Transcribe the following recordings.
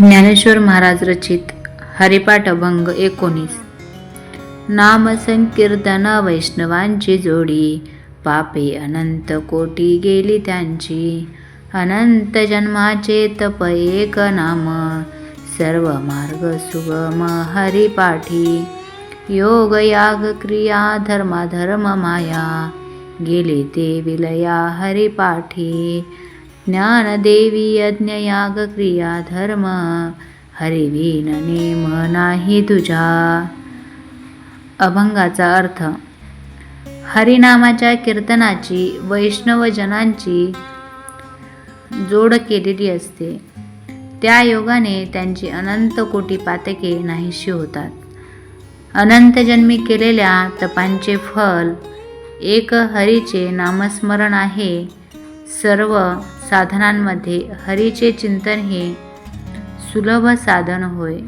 ज्ञानेश्वर महाराज रचित हरिपाठ अभंग एकोणीस. नाम संकीर्तन वैष्णवांची जोडी पापे अनंत कोटी गेली त्यांची. अनंत जन्माचे तप एक नाम सर्व मार्ग सुगम हरिपाठी. योग याग क्रिया धर्माधर्म माया गेले ते विलया हरिपाठी. ज्ञानदेवी यज्ञयाग क्रिया धर्म हरिवीन नेम नाही तुझा अभंगाचा अर्थ हरिनामाच्या कीर्तनाची वैष्णवजनांची जोड केलेली असते. त्या योगाने त्यांची अनंत कोटी पातके नाहीशी होतात. अनंत जन्मी केलेल्या तपांचे फल एक हरीचे नामस्मरण आहे. सर्व साधनांमध्ये हरीचे चिंतन हे सुलभ साधन होय.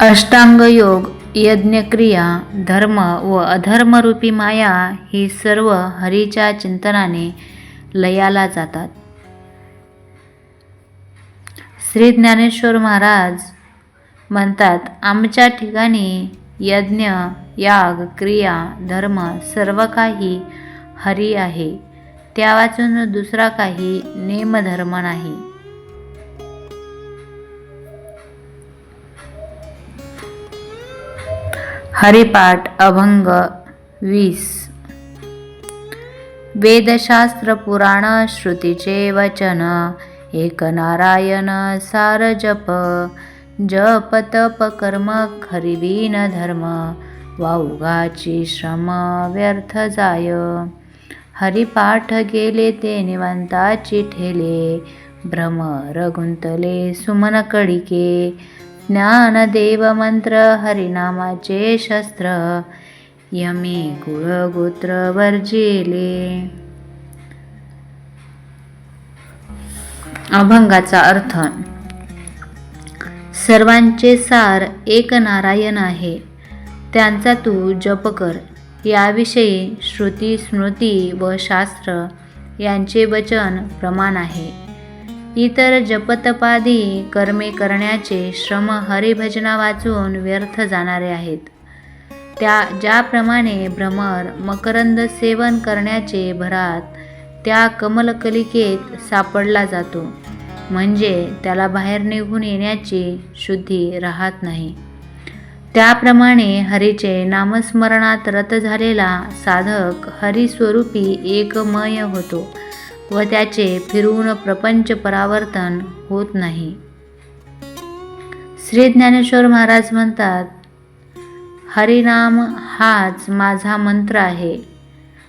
अष्टांग योग यज्ञक्रिया धर्म व अधर्मरूपी माया ही सर्व हरीच्या चिंतनाने लयाला जातात. श्री ज्ञानेश्वर महाराज म्हणतात आमच्या ठिकाणी यज्ञ याग क्रिया धर्म सर्व काही हरी आहे. त्या वाचून दुसरा काही नेमधर्म नाही. हरिपाठ अभंग वीस. वेदशास्त्र पुराण श्रुतीचे वचन. एक नारायण सार जप. जप तप कर्म खरिबीन धर्म वाऊगाची श्रम व्यर्थ जाय. हरिपाठ गेले ते निवांताची ठेले भ्रम रघुंतले सुमन कडिके. ज्ञानदेव मंत्र हरिनामाचे शस्त्र यमी कुळगोत्र वर्जिले. अभंगाचा अर्थ सर्वांचे सार एक नारायण आहे. त्यांचा तू जप कर. याविषयी श्रुती स्मृती व शास्त्र यांचे वचन प्रमाण आहे. इतर जपतपादी कर्मे करण्याचे श्रम हरिभजना वाचून व्यर्थ जाणारे आहेत. त्या ज्याप्रमाणे भ्रमर मकरंद सेवन करण्याचे भरात त्या कमलकलिकेत सापडला जातो. म्हणजे त्याला बाहेर निघून येण्याची शुद्धी राहत नाही. त्याप्रमाणे हरीचे नामस्मरणात रत झालेला साधक हरिस्वरूपी एकमय होतो व त्याचे फिरून प्रपंच परावर्तन होत नाही. श्री ज्ञानेश्वर महाराज म्हणतात हरिनाम हाच माझा मंत्र आहे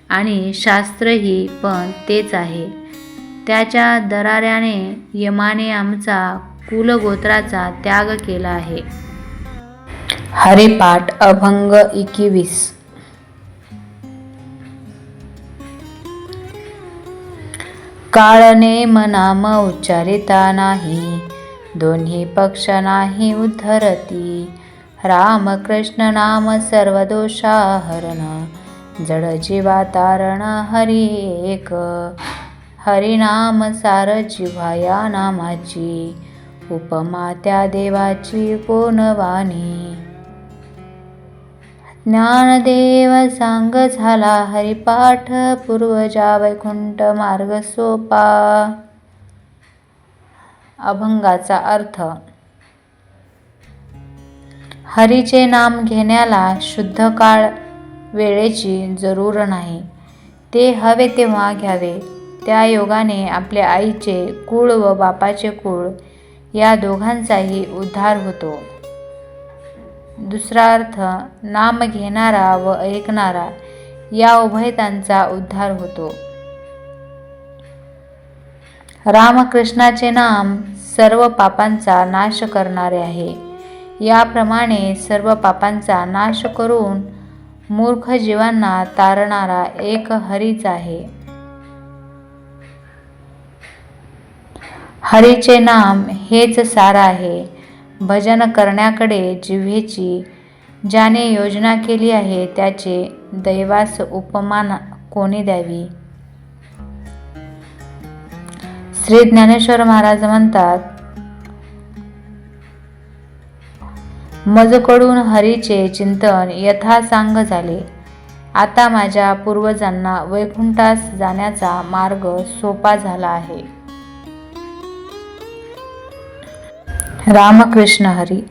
आणि शास्त्रही पण तेच आहे. त्याच्या दराऱ्याने यमाने आमचा कुलगोत्राचा त्याग केला आहे. हरिपाठ अभंग एकवीस. काळने मनाम उच्चारिता नाही दोन्ही पक्ष नाही उद्धरती. राम कृष्ण नाम सर्व दोषाहरण जड जीवा तारण हरी एक. हरिनाम सार जिव्हाया नामाची उपमा त्या देवाची कोणवाणी ज्ञानदेव सांग झाला हरिपाठ पूर्वजा वैकुंठ मार्ग सोपा. अभंगाचा अर्थ हरीचे नाम घेण्याला शुद्ध काळ वेळेची जरूर नाही. ते हवे तेव्हा घ्यावे. त्या योगाने आपल्या आईचे कुळ व बापाचे कुळ या दोघांचाही उद्धार होतो. दुसरा अर्थ नाम घेणारा व ऐकणारा या उभयतांचा उद्धार होतो. रामकृष्णाचे नाम सर्व पापांचा नाश करणारे आहे. याप्रमाणे सर्व पापांचा नाश करून मूर्ख जीवांना तारणारा एक हरीच आहे. हरीचे नाम हेच सार आहे. भजन करण्याकडे जिव्हेची ज्याने योजना केली आहे त्याचे दैवास उपमान कोणी द्यावी? श्री ज्ञानेश्वर महाराज म्हणतात मजकडून हरीचे चिंतन यथासांग झाले. आता माझ्या पूर्वजांना वैकुंठास जाण्याचा मार्ग सोपा झाला आहे. रामकृष्ण हरी